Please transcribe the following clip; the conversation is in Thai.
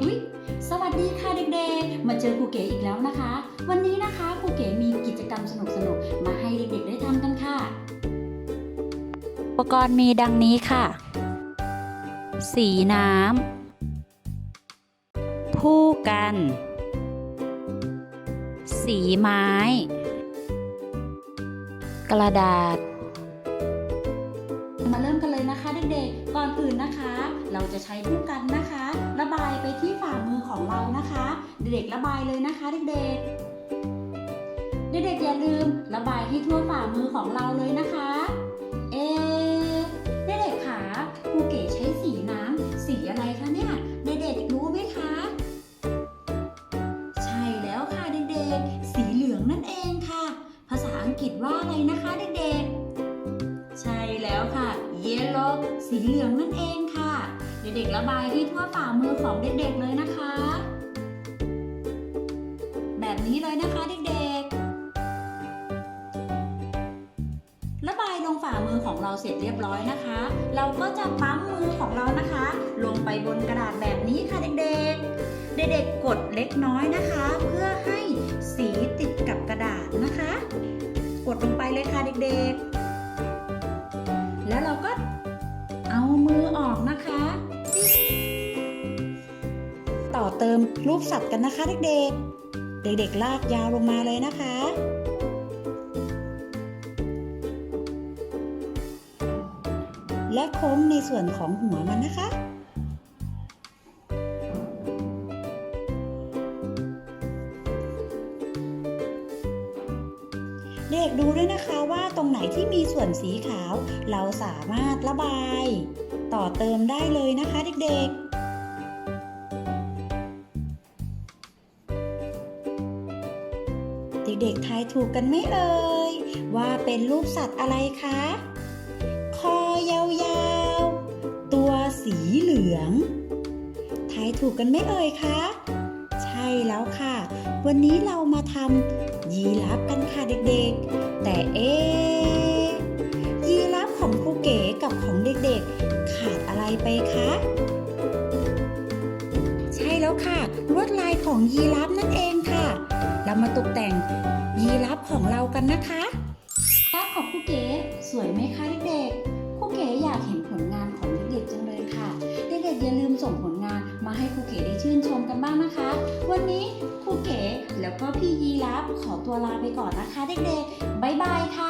อุ๊ย สวัสดีค่ะเด็กๆ มาเจอครูเก๋อีกแล้วนะคะ วันนี้นะคะครูเก๋มีกิจกรรมสนุกๆ มาให้เด็กๆ ได้ทำกันค่ะ อุปกรณ์มีดังนี้ค่ะ สีน้ำผู้กัน สีไม้ กระดาษ มาเริ่มกันเลยนะคะเด็กๆ ก่อนอื่นนะคะ เราจะใช้ผู้กันนะคะ ระบายไปที่ฝ่ามือของเรานะคะ เด็กๆระบายเลยนะคะเด็กๆ เด็กๆอย่าลืมระบายให้ทั่วฝ่ามือของเราเลยนะคะ เอะเด็กๆคะครูเก๋ใช้สีน้ำสีอะไรคะเนี่ยเด็กๆรู้ไหมคะ ใช่แล้วค่ะเด็กๆ สีเหลืองนั่นเองค่ะ ภาษาอังกฤษว่าอะไรนะคะเด็กๆ แล้วค่ะ yellow สีเหลืองนั่นเองค่ะ เด็กๆระบายให้ทั่วฝ่ามือของเด็กๆเลยนะคะ แบบนี้เลยนะคะเด็กๆ ระบายลงฝ่ามือของเราเสร็จเรียบร้อยนะคะ เราก็จะปั๊มมือของเรานะคะ ลงไปบนกระดาษแบบนี้ค่ะเด็กๆ เด็กๆกดเล็กน้อยนะคะ เพื่อให้สีติดกับกระดาษนะคะ กดลงไปเลยค่ะเด็กๆ เติมรูปสัตว์กันนะคะเด็กๆ เด็กๆลากยาวลงมาเลยนะคะ และโค้งในส่วนของหัวมันนะคะเด็กดูด้วยนะคะว่าตรงไหนที่มีส่วนสีขาว เราสามารถระบาย ต่อเติมได้เลยนะคะเด็กๆ เด็กๆทายถูกกันไหมเอ่ย ว่าเป็นรูปสัตว์อะไรคะ คอยาวๆ ตัวสีเหลือง ทายถูกกันไหมเอ่ยคะ ใช่แล้วค่ะ วันนี้เรามาทำยีราฟกันค่ะเด็กๆ แต่เอ๊ยีราฟของครูเก๋กับของเด็กๆ ขาดอะไรไปคะใช่แล้วค่ะลวดลายของยีราฟนั่นเองค่ะ เรามาตกแต่งยีราฟของเรากันนะคะภาพของครูเก๋สวยไหมคะเด็กๆครูเก๋อยากเห็นผลงานของเด็กๆจังเลยค่ะ เด็กๆอย่าลืมส่งผลงานมาให้ครูเก๋ได้ชื่นชมกันบ้างนะคะ วันนี้ครูเก๋แล้วก็พี่ยีรับขอตัวลาไปก่อนนะคะ เด็กๆบ๊ายบายค่ะ